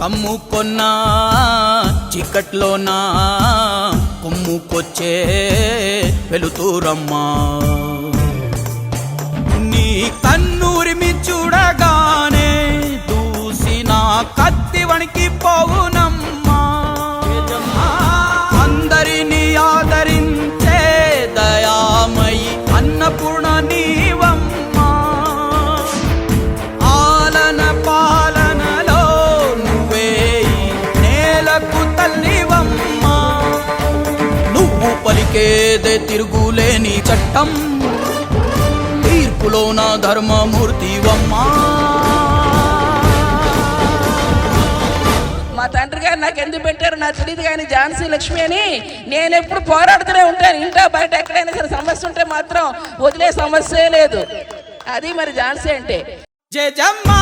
కమ్ముకొన్నా చీకట్లోనా? కొమ్ముకొచ్చే వెలుతురమ్మా. నీ కన్నూరిమి చూడగానే దూసిన కత్తి వణికి పోవునా పలికేదే తిరుగులేని చట్టం. తీర్పులో నా ధర్మమూర్తివమ్మా. మా తండ్రి గారు నాకు ఎందుకు పెట్టారు నాకు తెలియదు కానీ ఝాన్సీ లక్ష్మి అని నేను ఎప్పుడు పోరాడుతూనే ఉంటాను. ఇంట్లో బయట ఎక్కడైనా సరే సమస్య ఉంటే మాత్రం వదిలే సమస్యే లేదు. అది మరి ఝాన్సీ అంటే. జయజమ్మా